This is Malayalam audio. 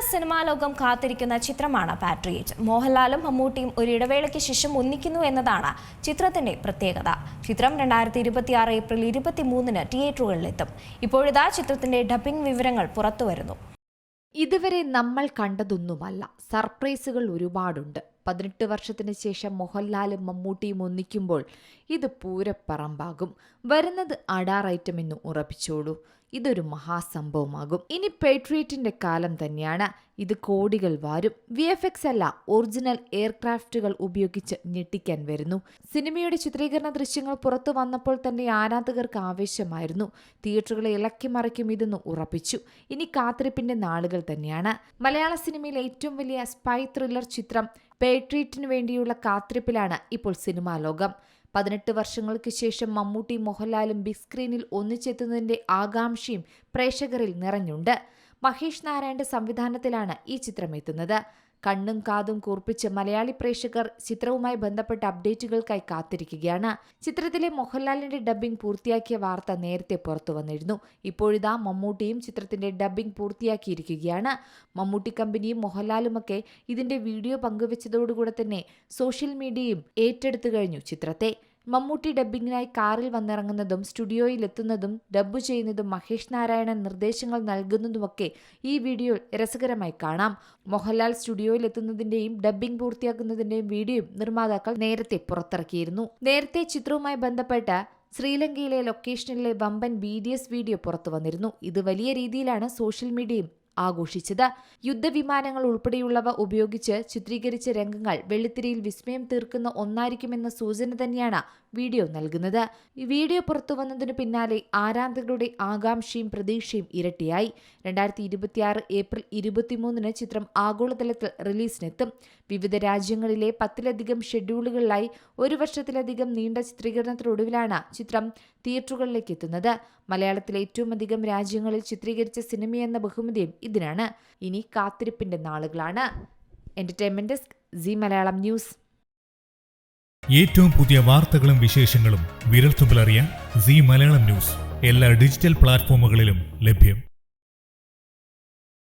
സിനിമാ ലോകം കാത്തിരിക്കുന്ന ചിത്രമാണ് പാട്രിയേറ്റ് മോഹൻലാലും മമ്മൂട്ടിയും ഒരു ഇടവേളയ്ക്ക് ശേഷം ഒന്നിക്കുന്നു എന്നതാണ് ചിത്രത്തിന്റെ പ്രത്യേകത. ചിത്രം രണ്ടായിരത്തി ഇരുപത്തിയാറ് ഏപ്രിൽ ഇരുപത്തിമൂന്നിന് തിയേറ്ററുകളിലെത്തും. ഇപ്പോഴിതാ ചിത്രത്തിന്റെ ഡബിംഗ് വിവരങ്ങൾ പുറത്തുവരുന്നു. ഇതുവരെ നമ്മൾ കണ്ടതൊന്നുമല്ല. സർപ്രൈസുകൾ ഒരുപാടുണ്ട്. പതിനെട്ട് വർഷത്തിന് ശേഷം മോഹൻലാലും മമ്മൂട്ടിയും ഒന്നിക്കുമ്പോൾ ഇത് പൂരപ്പറമ്പാകും. വരുന്നത് അഡാർ ഐറ്റം എന്ന് ഉറപ്പിച്ചോളൂ. ഇതൊരു മഹാസംഭവമാകും. ഇനി പേട്രിയറ്റിന്റെ കാലം തന്നെയാണ്. ഇത് കോടികൾ വാരും. വി എഫ് എക്സ് അല്ല ഒറിജിനൽ എയർക്രാഫ്റ്റുകൾ ഉപയോഗിച്ച് ഞെട്ടിക്കാൻ വരുന്നു. സിനിമയുടെ ചിത്രീകരണ ദൃശ്യങ്ങൾ പുറത്തു വന്നപ്പോൾ തന്നെ ആരാധകർക്ക് ആവേശമായിരുന്നു. തിയേറ്ററുകളെ ഇളക്കി മറിക്കും ഇതെന്ന് ഉറപ്പിച്ചു. ഇനി കാത്തിരിപ്പിന്റെ നാളുകൾ തന്നെയാണ്. മലയാള സിനിമയിലെ ഏറ്റവും വലിയ സ്പൈ ത്രില്ലർ ചിത്രം പേട്രിയറ്റിനു വേണ്ടിയുള്ള കാത്തിരിപ്പിലാണ് ഇപ്പോൾ സിനിമാ ലോകം. പതിനെട്ട് വർഷങ്ങൾക്ക് ശേഷം മമ്മൂട്ടി മോഹൻലാലും ബിഗ് സ്ക്രീനിൽ ഒന്നിച്ചെത്തുന്നതിന്റെ ആകാംക്ഷയും പ്രേക്ഷകരിൽ നിറഞ്ഞുണ്ട്. മഹേഷ് നാരായണന്റെ സംവിധാനത്തിലാണ് ഈ ചിത്രം എത്തുന്നത് കണ്ണും കാതും കൂർപ്പിച്ച് മലയാളി പ്രേക്ഷകർ ചിത്രവുമായി ബന്ധപ്പെട്ട അപ്ഡേറ്റുകൾക്കായി കാത്തിരിക്കുകയാണ്. ചിത്രത്തിലെ മോഹൻലാലിന്റെ ഡബ്ബിംഗ് പൂർത്തിയാക്കിയ വാർത്ത നേരത്തെ പുറത്തു വന്നിരുന്നു. ഇപ്പോഴിതാ മമ്മൂട്ടിയും ചിത്രത്തിന്റെ ഡബ്ബിംഗ് പൂർത്തിയാക്കിയിരിക്കുകയാണ്. മമ്മൂട്ടി കമ്പനിയും മോഹൻലാലുമൊക്കെ ഇതിന്റെ വീഡിയോ പങ്കുവച്ചതോടുകൂടെ തന്നെ സോഷ്യൽ മീഡിയയും ഏറ്റെടുത്തു കഴിഞ്ഞു ചിത്രത്തെ. മമ്മൂട്ടി ഡബ്ബിങ്ങിനായി കാറിൽ വന്നിറങ്ങുന്നതും സ്റ്റുഡിയോയിൽ എത്തുന്നതും ഡബ്ബ് ചെയ്യുന്നതും മഹേഷ് നാരായണൻ നിർദ്ദേശങ്ങൾ നൽകുന്നതുമൊക്കെ ഈ വീഡിയോയിൽ രസകരമായി കാണാം. മോഹൻലാൽ സ്റ്റുഡിയോയിൽ എത്തുന്നതിന്റെയും ഡബ്ബിംഗ് പൂർത്തിയാക്കുന്നതിന്റെയും വീഡിയോയും നിർമ്മാതാക്കൾ നേരത്തെ പുറത്തിറക്കിയിരുന്നു. നേരത്തെ ചിത്രവുമായി ബന്ധപ്പെട്ട ശ്രീലങ്കയിലെ ലൊക്കേഷനിലെ വമ്പൻ ബി വീഡിയോ പുറത്തു വന്നിരുന്നു. ഇത് വലിയ രീതിയിലാണ് സോഷ്യൽ മീഡിയയും ആഘോഷിച്ചത്. യുദ്ധവിമാനങ്ങൾ ഉൾപ്പെടെയുള്ളവ ഉപയോഗിച്ച് ചിത്രീകരിച്ച രംഗങ്ങൾ വെള്ളിത്തിരയിൽ വിസ്മയം തീർക്കുന്ന ഒന്നായിരിക്കുമെന്ന സൂചന തന്നെയാണ് വീഡിയോ നൽകുന്നത്. വീഡിയോ പുറത്തു വന്നതിനു പിന്നാലെ ആരാധകരുടെ ആകാംക്ഷയും പ്രതീക്ഷയും ഇരട്ടിയായി. രണ്ടായിരത്തി ഇരുപത്തിയാറ് ഏപ്രിൽ ഇരുപത്തിമൂന്നിന് ചിത്രം ആഗോളതലത്തിൽ റിലീസിനെത്തും. വിവിധ രാജ്യങ്ങളിലെ പത്തിലധികം ഷെഡ്യൂളുകളിലായി ഒരു വർഷത്തിലധികം നീണ്ട ചിത്രീകരണത്തിനൊടുവിലാണ് ചിത്രം തിയേറ്ററുകളിലേക്ക് എത്തുന്നത് മലയാളത്തിലെ ഏറ്റവും അധികം രാജ്യങ്ങളിൽ ചിത്രീകരിച്ച സിനിമയെന്ന ബഹുമതിയും ഇതിനാണ്. ഇനി കാത്തിരിപ്പിന്റെ നാളുകളാണ്. Entertainment desk Zee Malayalam news ഏറ്റവും പുതിയ വാർത്തകളും വിശേഷങ്ങളും വിരൽത്തുമ്പിലറിയാൻ സി മലയാളം ന്യൂസ് എല്ലാ ഡിജിറ്റൽ പ്ലാറ്റ്ഫോമുകളിലും ലഭ്യം.